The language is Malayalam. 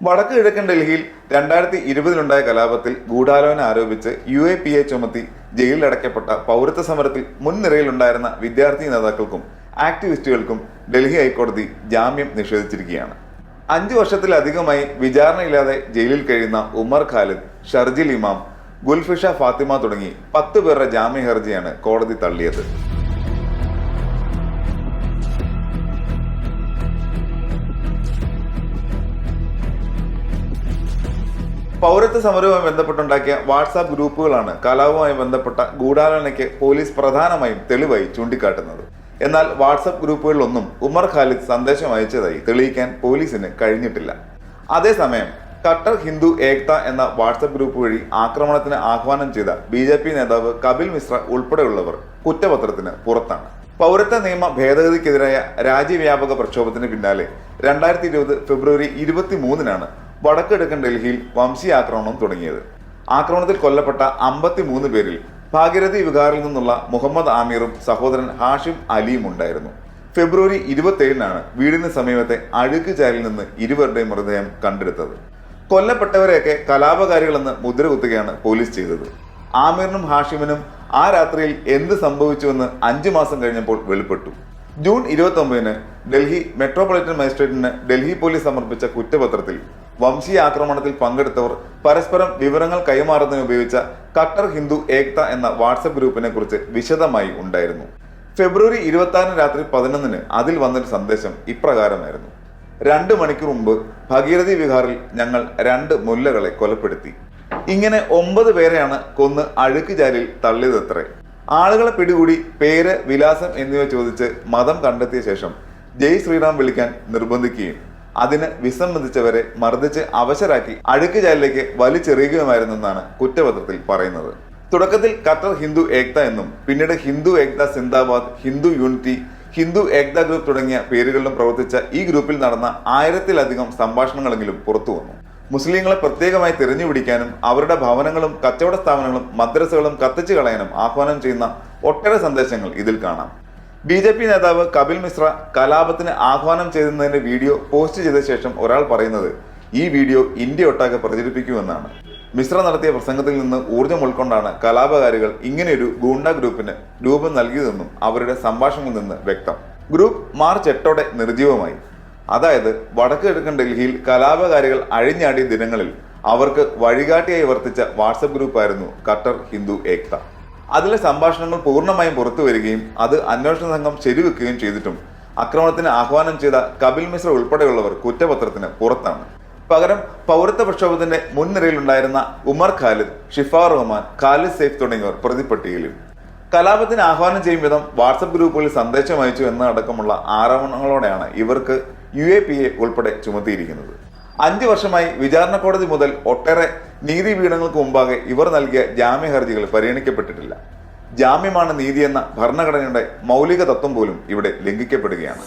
വടക്ക് കിഴക്കൻ ഡൽഹിയിൽ രണ്ടായിരത്തി ഇരുപതിലുണ്ടായ കലാപത്തിൽ ഗൂഢാലോചന ആരോപിച്ച് യു എ പി എ ചുമത്തി ജയിലിലടയ്ക്കപ്പെട്ട പൗരത്വ സമരത്തിൽ മുൻനിരയിലുണ്ടായിരുന്ന വിദ്യാർത്ഥി നേതാക്കൾക്കും ആക്ടിവിസ്റ്റുകൾക്കും ഡൽഹി ഹൈക്കോടതി ജാമ്യം നിഷേധിച്ചിരിക്കുകയാണ്. അഞ്ചു വർഷത്തിലധികമായി വിചാരണയില്ലാതെ ജയിലിൽ കഴിയുന്ന ഉമർ ഖാലിദ് ഷർജിൽ ഇമാം ഗുൽഫിഷ ഫാത്തിമ തുടങ്ങി പത്ത് പേരുടെ ജാമ്യ ഹർജിയാണ് കോടതി തള്ളിയത്. പൗരത്വ സമരവുമായി ബന്ധപ്പെട്ടുണ്ടാക്കിയ വാട്സാപ്പ് ഗ്രൂപ്പുകളാണ് കലാപവുമായി ബന്ധപ്പെട്ട ഗൂഢാലോചനയ്ക്ക് പോലീസ് പ്രധാനമായും തെളിവായി ചൂണ്ടിക്കാട്ടുന്നത്. എന്നാൽ വാട്സാപ്പ് ഗ്രൂപ്പുകളിലൊന്നും ഉമർ ഖാലിദ് സന്ദേശം അയച്ചതായി തെളിയിക്കാൻ പോലീസിന് കഴിഞ്ഞിട്ടില്ല. അതേസമയം കട്ടർ ഹിന്ദു ഏക്ത എന്ന വാട്സപ്പ് ഗ്രൂപ്പ് വഴി ആക്രമണത്തിന് ആഹ്വാനം ചെയ്ത ബി ജെ പി നേതാവ് കപിൽ മിശ്ര ഉൾപ്പെടെയുള്ളവർ കുറ്റപത്രത്തിന് പുറത്താണ്. പൗരത്വ നിയമ ഭേദഗതിക്കെതിരായ രാജ്യവ്യാപക പ്രക്ഷോഭത്തിന് പിന്നാലെ രണ്ടായിരത്തി ഇരുപത് ഫെബ്രുവരി ഇരുപത്തി മൂന്നിനാണ് വടക്കിഴക്കൻ ഡൽഹിയിൽ വംശീയ ആക്രമണം തുടങ്ങിയത്. ആക്രമണത്തിൽ കൊല്ലപ്പെട്ട അമ്പത്തി മൂന്ന് പേരിൽ ഭാഗീരഥി വികാറിൽ നിന്നുള്ള മുഹമ്മദ് ആമീറും സഹോദരൻ ഹാഷിം അലിയും ഉണ്ടായിരുന്നു. ഫെബ്രുവരി ഇരുപത്തേഴിനാണ് വീടിന് സമീപത്തെ അഴുക്ക് ചാലിൽ നിന്ന് ഇരുവരുടെയും മൃതദേഹം കണ്ടെടുത്തത്. കൊല്ലപ്പെട്ടവരെയൊക്കെ കലാപകാരികളെന്ന് മുദ്ര കുത്തുകയാണ് പോലീസ് ചെയ്തത്. ആമീറിനും ഹാഷിമിനും ആ രാത്രിയിൽ എന്ത് സംഭവിച്ചുവെന്ന് അഞ്ചു മാസം കഴിഞ്ഞപ്പോൾ വെളിപ്പെട്ടു. ജൂൺ ഇരുപത്തി ഡൽഹി മെട്രോപൊളിറ്റൻ മജിസ്ട്രേറ്റിന് ഡൽഹി പോലീസ് സമർപ്പിച്ച കുറ്റപത്രത്തിൽ വംശീയ ആക്രമണത്തിൽ പങ്കെടുത്തവർ പരസ്പരം വിവരങ്ങൾ കൈമാറുന്നതിന് ഉപയോഗിച്ച കട്ടർ ഹിന്ദു ഏക്ത എന്ന വാട്സപ്പ് ഗ്രൂപ്പിനെ കുറിച്ച് വിശദമായി ഉണ്ടായിരുന്നു. ഫെബ്രുവരി ഇരുപത്തി ആറിന് രാത്രി പതിനൊന്നിന് അതിൽ വന്നൊരു സന്ദേശം ഇപ്രകാരമായിരുന്നു. രണ്ട് മണിക്കൂർ മുമ്പ് ഭഗീരഥി വിഹാറിൽ ഞങ്ങൾ രണ്ട് മുല്ലകളെ കൊലപ്പെടുത്തി. ഇങ്ങനെ ഒമ്പത് പേരെയാണ് കൊന്ന് അഴുക്ക് ജാലിൽ തള്ളിയതത്രേ. ആളുകളെ പിടികൂടി പേര് വിലാസം എന്നിവ ചോദിച്ച് മതം കണ്ടെത്തിയ ശേഷം ജയ് ശ്രീറാം വിളിക്കാൻ നിർബന്ധിക്കുകയും അതിന് വിസമ്മതിച്ചവരെ മർദ്ദിച്ച് അവശരാക്കി അഴുക്ക് ചാലിലേക്ക് വലിച്ചെറിയുകയുമായിരുന്നെന്നാണ് കുറ്റപത്രത്തിൽ പറയുന്നത്. തുടക്കത്തിൽ ഖത്തർ ഹിന്ദു ഏക്ത എന്നും പിന്നീട് ഹിന്ദു ഏക്ത സിന്ദാബാദ് ഹിന്ദു യൂണിറ്റി ഹിന്ദു ഏക്ത ഗ്രൂപ്പ് തുടങ്ങിയ പേരുകളിലും പ്രവർത്തിച്ച ഈ ഗ്രൂപ്പിൽ നടന്ന ആയിരത്തിലധികം സംഭാഷണങ്ങളെങ്കിലും പുറത്തു വന്നു. മുസ്ലിങ്ങളെ പ്രത്യേകമായി തിരഞ്ഞുപിടിക്കാനും അവരുടെ ഭവനങ്ങളും കച്ചവട സ്ഥാപനങ്ങളും മദ്രസകളും കത്തിച്ചു കളയാനും ആഹ്വാനം ചെയ്യുന്ന ഒട്ടേറെ സന്ദേശങ്ങൾ ഇതിൽ കാണാം. ബി ജെ പി നേതാവ് കപിൽ മിശ്ര കലാപത്തിന് ആഹ്വാനം ചെയ്യുന്നതിന്റെ വീഡിയോ പോസ്റ്റ് ചെയ്ത ശേഷം ഒരാൾ പറയുന്നത് ഈ വീഡിയോ ഇന്ത്യ ഒട്ടാകെ പ്രചരിപ്പിക്കുമെന്നാണ്. മിശ്ര നടത്തിയ പ്രസംഗത്തിൽ നിന്ന് ഊർജം ഉൾക്കൊണ്ടാണ് കലാപകാരികൾ ഇങ്ങനെയൊരു ഗൂണ്ട ഗ്രൂപ്പിന് രൂപം നൽകിയതെന്നും അവരുടെ സംഭാഷണങ്ങളിൽ നിന്ന് വ്യക്തം. ഗ്രൂപ്പ് മാർച്ച് എട്ടോടെ നിർജീവമായി അതായത് വടക്ക് കിഴക്കൻ ഡൽഹിയിൽ കലാപകാരികൾ അഴിഞ്ഞാടിയ ദിനങ്ങളിൽ അവർക്ക് വഴികാട്ടിയായി വർത്തിച്ച വാട്സപ്പ് ഗ്രൂപ്പായിരുന്നു ഖട്ടർ ഹിന്ദു ഏക്ത. അതിലെ സംഭാഷണങ്ങൾ പൂർണമായും പുറത്തു വരികയും അത് അന്വേഷണ സംഘം ശരിവെക്കുകയും ചെയ്തിട്ടും ആക്രമണത്തിന് ആഹ്വാനം ചെയ്ത കപിൽ മിശ്ര ഉൾപ്പെടെയുള്ളവർ കുറ്റപത്രത്തിന് പുറത്താണ്. പകരം പൗരത്വ പ്രക്ഷോഭത്തിന്റെ മുൻനിരയിലുണ്ടായിരുന്ന ഉമർ ഖാലിദ് ഷിഫാ റഹ്മാൻ ഖാലിദ് സെയ്ഫ് തുടങ്ങിയവർ പ്രതിപ്പട്ടികയിലും കലാപത്തിന് ആഹ്വാനം ചെയ്യും വിധം വാട്സപ്പ് ഗ്രൂപ്പുകളിൽ സന്ദേശം അയച്ചു എന്നതടക്കമുള്ള ആരോപണങ്ങളോടെയാണ് ഇവർക്ക് യു എ പി എ ഉൾപ്പെടെ ചുമത്തിയിരിക്കുന്നത്. അഞ്ചു വർഷമായി വിചാരണ കോടതി മുതൽ ഒട്ടേറെ നീതിപീഠങ്ങൾക്ക് മുമ്പാകെ ഇവർ നൽകിയ ജാമ്യ ഹർജികൾ പരിഗണിക്കപ്പെട്ടിട്ടില്ല. ജാമ്യമാണ് നീതിയെന്ന ഭരണഘടനയുടെ മൗലിക തത്വം പോലും ഇവിടെ ലംഘിക്കപ്പെടുകയാണ്.